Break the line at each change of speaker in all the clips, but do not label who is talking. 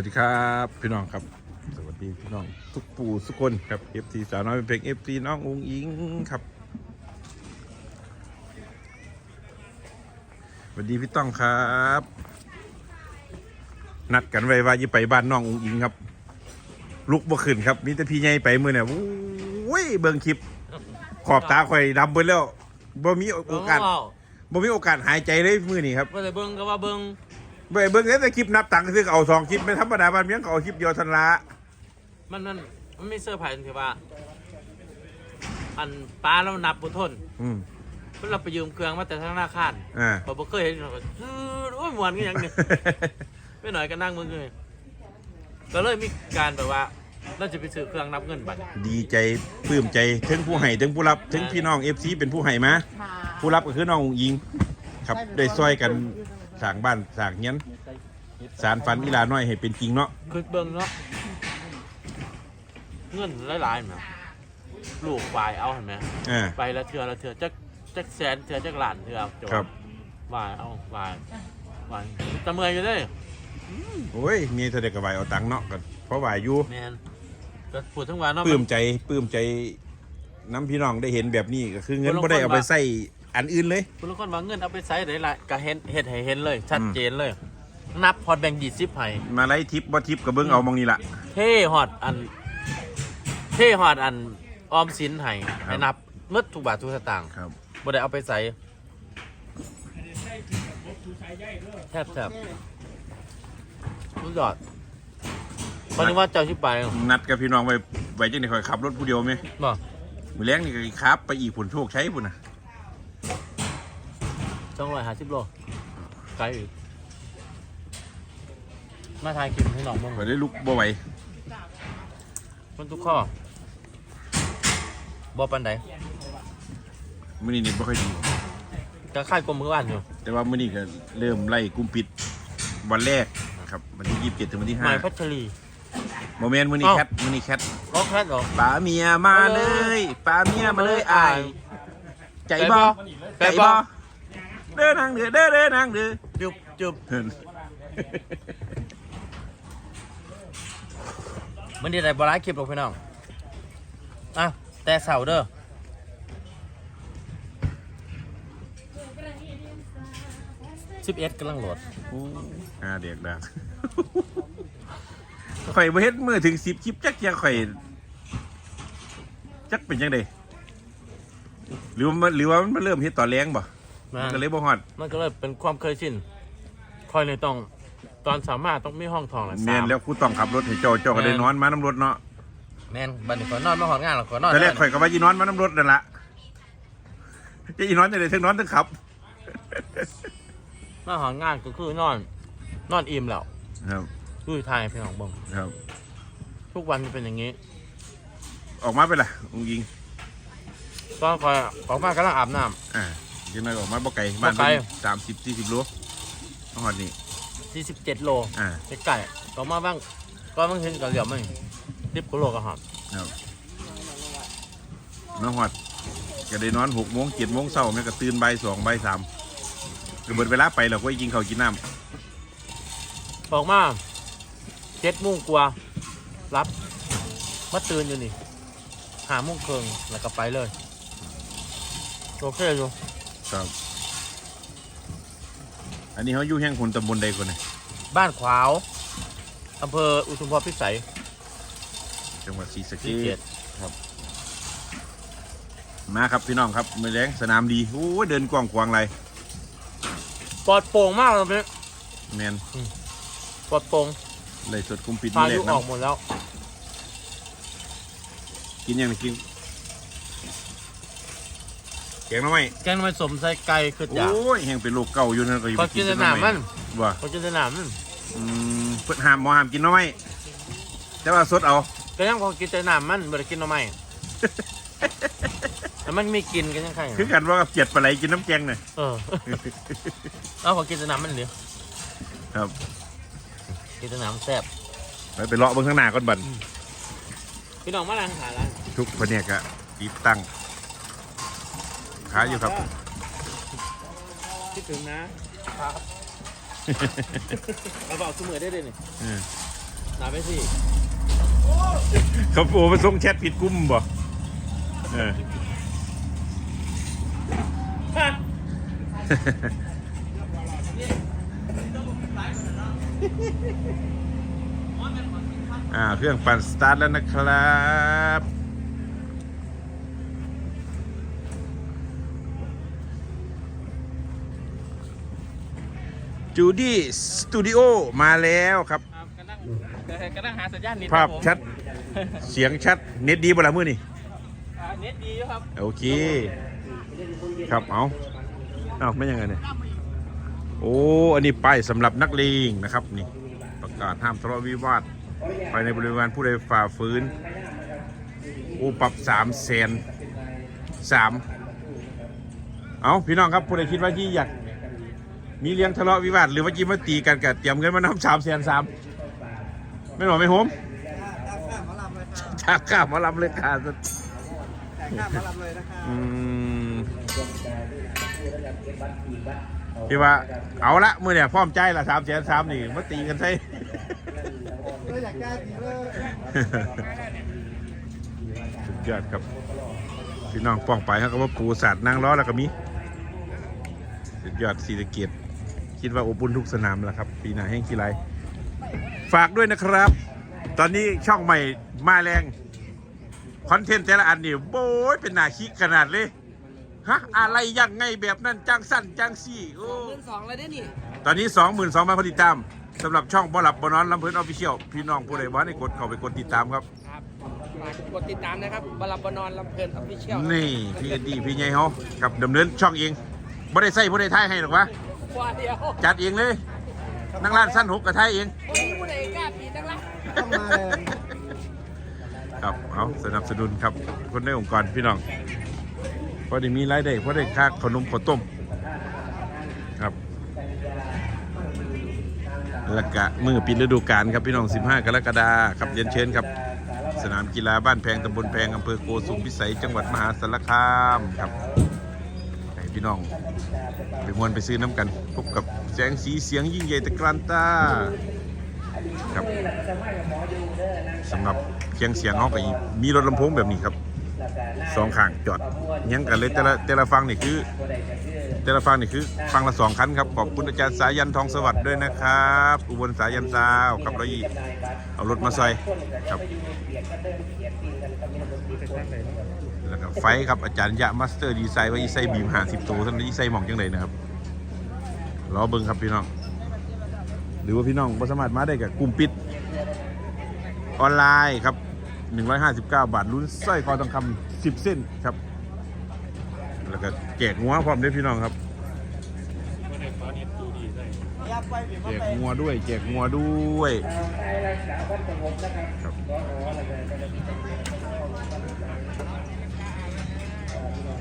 วัสดีครับพี่น้องครับ สวัสดีพี่น้องทุกปู่ทุกคนครับ FT สาวน้อยเป็นเพลง FT น้องอุ้งอิงครับสวัสดีพี่ต้องครับ นัดกันไว้ว่าจะไปบ้านน้องอุ้งอิงครับ ลุกบ่ขึ้นครับมีแต่พี่ใหญ่ไปมือเนี่ยโอ้ยเบิ่งคลิป ขอบตาข่อยดำเบิดแล้วบ่มีโอกาสบ่มีโอกาสหายใจเลยมือนี่ครับ
ว่าแต่เบิ้งก็ว่าเบิ้ง
เบิ่งเบิ่งแต่คลิปนับตังค์คือเอาสองคลิปไม่ธรรมดาบ้านเมียงก็เอาคลิปเดียวทันละ
มันมันมันไม่เสื้อร์ไผ่ถือว่า อันป้าเรานับบุทน
อืม
เพิ่นเราไปยืมเครื่องมาแต่ธนาคาร
อ่า
พอบ่เคยเห็นเราก็ฮือโอ้ยมวนกันยังเนี่ย ไม่หน่อยก็นั่งมึงเลยก็เลยมีการแบบว่า เราจะไปซื้อเครื่องนับเงินบัตร
ดีใจปลื้มใจถึงผู้ให้ถึงผู้รับถึงพี่น้องเอฟซีเป็นผู้ให้มา ผู้รับก็คือน้องอุ๋งยิง ครับได้ซอยกัน สร้างบ้านสร้างเงี้ยนสารฝันอีหลาน้อยให้เป็นจริงเนาะ
คือเบิ้งเนาะเงินหลายๆนะลูกวายเอาเห็นไหม
อ่า
ไปละเทือละเทือจักจักแสนเทือจักล้านเทือจ
ครับ
วายเอาวายวายตะเมอยอยู่เด้
โอ้ยมีเธอเด็กกับไหวเอาตังค์เนาะก็เพราะไหวอยู่
แมนก็พูดทั้งวันเนาะ
ปลื้ม
มัน
ใจปลื้มใจน้ำพี่น้องได้เห็นแบบนี้ก็คือเงินไม่ได้เอาไปใส่ อันอื่นเลย
คุณลุงคนว่าเงินเอาไปใช้ได้ละก็เห็นเห็ดให้เห็นเลย ชัดเจนเลย นับพอดแบ่งยี่สิบให้
มาไล่ทิปบ่ทิปกับเบิ้งเอามองนี่ละ
เท่ฮอดอัน เท่ฮอดอันออมสินให้ให้นับหมืดทุกบาททุกสตางค์
ครับ
บ่ได้เอาไปใส่แทบแทบสุดยอดวันนี้ว่าเจ้าชิบไป
นัดกับพี่น้องไว้ไว้จังได๋ค่อยขับรถผู้เดียวไหม
บ่
มือแรงนี่ก็ครับไปอีกผลโชคใช้พุ่นนะ
สองร้อยห้าสิบโลไกลอีกมาทายกินให้น้องมึง
ข่อยได้ลุกบ่ไหว
มันทุกข้อบ่ปันใด
มื้อนี้เน็ตบ่ค่อยดี
ก็ค่ายกลมมือบ้านอยู่
แต่ว่ามื้อนี้ก็เริ่มไล่กลุ่มปิดวันแรกนะครับวันที่27ถึงวันที่
หมายพั
5
ชรี
โมเมนต์มื้อนี้
เอ้า
แคทมื้อนี้แคท
ก็แค่หรอ
ป้าเมียมาเลยป้าเมียมาเลยอายใจบ่
ใจบ่
เด้อนางเด้อเด้อเด้อนางเด้อ
จุบจุบ
เพิ่น
มันดีใจบอลไลคลิปหรอกพี่น้องอะแต่เสาเด้อสิบเอ็ดกำลังโหลด
อ้อาเด็กดักข่อยเฮ็ดมือถึง10คลิปจักย่างข่อยจักเป็นจังไดหรือว่าหรือว่ามันเริ่มเฮ็ดต่อแรงบ่
นะ
มันก็เลยบ่ฮอด
มันก็เลยเป็นความเคยชินคอยเลยต้องตอนสามารถต้องมีห้องทองละ
แม่นแล้วกูต้องขับรถให้เจ้าเจ้าก็ได้นอนมาน้ำรถเนาะ
แม่นบัดนี้ขอนอนมาหอนงานหรอขอนอน
แต่แรกข่อยก็ว่ายีนอนมาน้ำรถนั่นละจะยีนอนจะได้ทั้งนอนทั้งขับ
นอนหอนงานก็คือนอน นอนอิ่มแล้ว
ครับ
ดูทายพี่น้องเบ่ง
ครับ
ทุกวันจะเป็นอย่างนี้
ออกมาไปละองยิง
ตอนคอยออกมากำลังอาบน้
อ่า ยังไงออกมาบ่ไกลบ้าน
บ่ไกล
สามสิบสี่สิบโลมาฮอดนี่ำ
47โล
อ่า
ใกล้ๆก็มาบ้างก็บางทีก็เหลี่ยมไม่ดิบกุโลก็หอม
ครับมาฮอดก็ได้นอนหกโมงเจ็ดโมงเช้าแม่ก็ตื่นบ่ายสองบ่ายสามก็เบิดเวลาไปแล้วก็ยิงเขาวกินน้
ออกมาเจ็ดโมงกว่ารับมาตื่นอยู่นี่หาโมงครึ่งแล้วก็ไปเลย โอเคอยู่ำ
ครับ อันนี้เขาอยู่แห่งคนตำบลใดคนไหน
บ้านขวาวอำเภออุทุมพรพิสัย
จังหวัดศรีสะเก
ที่เจ็ด
ษมาครับพี่น้องครับมือแรงสนามดีโอ้ยเดินกว้างขวางไร
ปลอดโปร่งมากเลยพี่
แมน
ปลอดโปร่ง
เลยสดกุมปิด
พา
นี่แห
ยุ
ละ
อ
นะ
อกหมดแล้ว
กินยังไงกิน แกงหน้ำไหม
แกงทำไมสมใส่ไก่คืออยาก
โอ้ยแห้งเป็นโรคเก่าอยู่นั่นก็อยู่
ก็
ไป
กิน
แต่
แต่หนามมัน
ว่า
ก็กินแต่หนามมัน
อืมเพิ่นห้ามบ่ห้ามกินหน้ำไหมแต่ว่าสดเอา
ก็ยังพอกินแต่หนามมันไม่ได้กินหน่อไม้แต่มันมีกินกันยังไง
คือกันว่ากับเจ็ดปลาไหลกินน้ำแกงเนี่ย
เออเอาพอกินแต่หนามมันเดียว
ครับ
กินแต่หนามแซ่บ
ไปไปเลาะเบื้องข้างหน้าก่อนบัน
พี่น้องมาล้างขาล้าง
ทุกคนเนี่ยก็ติดตั้ง ขายอยู่ครับ
คิดถึงนะครับเราบอกเสมอได้เลยนี่
เออ
หนาไปสิ
เขาโอ้มาส่งแชทผิดกลุ่มบ่เออ อ่าเครื่องปั่นสตาร์ทแล้วนะครับ จูดี้สตูดิโอมาแล้วครับ
ครับกำลังเอ่อกำลังหาสัญญาณเน็ต
ภาพ
ครับผม
ชัด เสียงชัด เน็ตดีบ่ละมือนี่
อ่าเน็ตดีอยู่ครับ
โอเค ครับเอาเอาไม่ยังไงเนี่ย โอ้ อันนี้ป้ายสำหรับนักเลงนะครับนี่ ประกาศห้ามทะเลาะวิวาทภายในบริเวณผู้ใดฝ่าฝืนโอ้ปรับสามแสนสามเอาพี่น้องครับผู้ใดคิดว่าที่อยาก มีเลี้ยงทะเลาะวิวาทหรือว่าจีมาตีกันกับเตรียมเงินมานับสามแสนสามไม่หรอไม่โฮมจากข้ามมาลำเลยค่ะจากข้ามพี่ว่าเอาละมือเนี่ยพร้อมใจละสามแสนสามนี่มาตีกันใช่สุดยอดครับพี่น้องป้องไปเขาก็ว่าปูสัตว์นางล้อแล้วก็มี สุดยอดสีสะเกียร คิดว่าอบอุ่นทุกสนามแล้วครับ ปีหน้าแห้งกีไรฝากด้วยนะครับ ตอนนี้ช่องใหม่มาแรงคอนเทนต์แต่ละอันนี่โบ้ยเป็นหนาคิกขนาดเลยฮะอะไรยังไงแบบนั้นจังสั้นจังสี่โอ้
หมื่นสองแล้วเนี่ยนี่
ตอนนี้ 22,000คนติดตามสำหรับช่องบ่หลับบบ่นอนลำเพิ่นออฟฟิเชียลพี่น้องผู้ใดบ้านในกดเข้าไปกดติดตามครับ
ครับฝากกดติดตามนะครับบลับบนอนลำเพลินออฟฟิเชียล
นี่พี่เอ็ดดี้พี่ใหญ่เฮากับดำเนินช่องเองบ่ได้ใส่บ่ได้ท้ายให้หรอกวะ
ว่าเดียว
จัดเองเลยนั่งร้านสั้นหกกระท้ายเอง
โอ้ยผู้ใดกล้าปีจังละ
ครับเอาสนับสนุนครับคนในองค์กรพี่น้องพอได้มีรายได้พอได้ค่าขนมข้าวต้มครับแล้วก็มือปิดฤดูกาลครับพี่น้อง 15 กรกฎาคมครับเรียนเชิญครับ สนามกีฬาบ้านแพงตำบลแพงอำเภอโกสุมพิสัยจังหวัดมหาสารคามครับให้ พี่น้อง ไปมวนไปซื้อน้ำกัน พบกับแสงสีเสียงยิ่งใหญ่ตะกรันตาครับสำหรับเคียงเสียงเขาก็มีรถลำโพงแบบนี้ครับสองข้างจอดยังกันเลยแต่ละแต่ละฟังนี่คือ แต่ละฟังนี่คือ ฟังละสองคันครับขอบคุณอาจารย์สายันทองสวัสดิ์ด้วยนะครับ อุบลสายันซาวกับร้อยยี่เอารถมาใส่ครับ แล้วก็ไฟครับอาจารย์ยะมาสเตอร์ดีไซน์ว่าอีไซบีมหาสิบตัวท่านอีไซหมองจังไดนะครับรอเบิ่งครับพี่น้อง หรือว่าพี่น้องบ่สามารถมาได้กับกลุ่มปิด ออนไลน์ครับ 159 บาทลุ้นสร้อยคอทองคำ10 เส้นครับ แล้วก็แจกงัวพร้อมด้วยพี่น้องครับแจกงัวด้วยแจกงัวด้วยครับ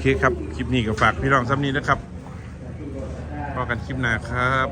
เคครับ คลิปนี้ก็ฝากพี่น้องซ้ำนี้นะครับพอกันคลิปหน้าครับ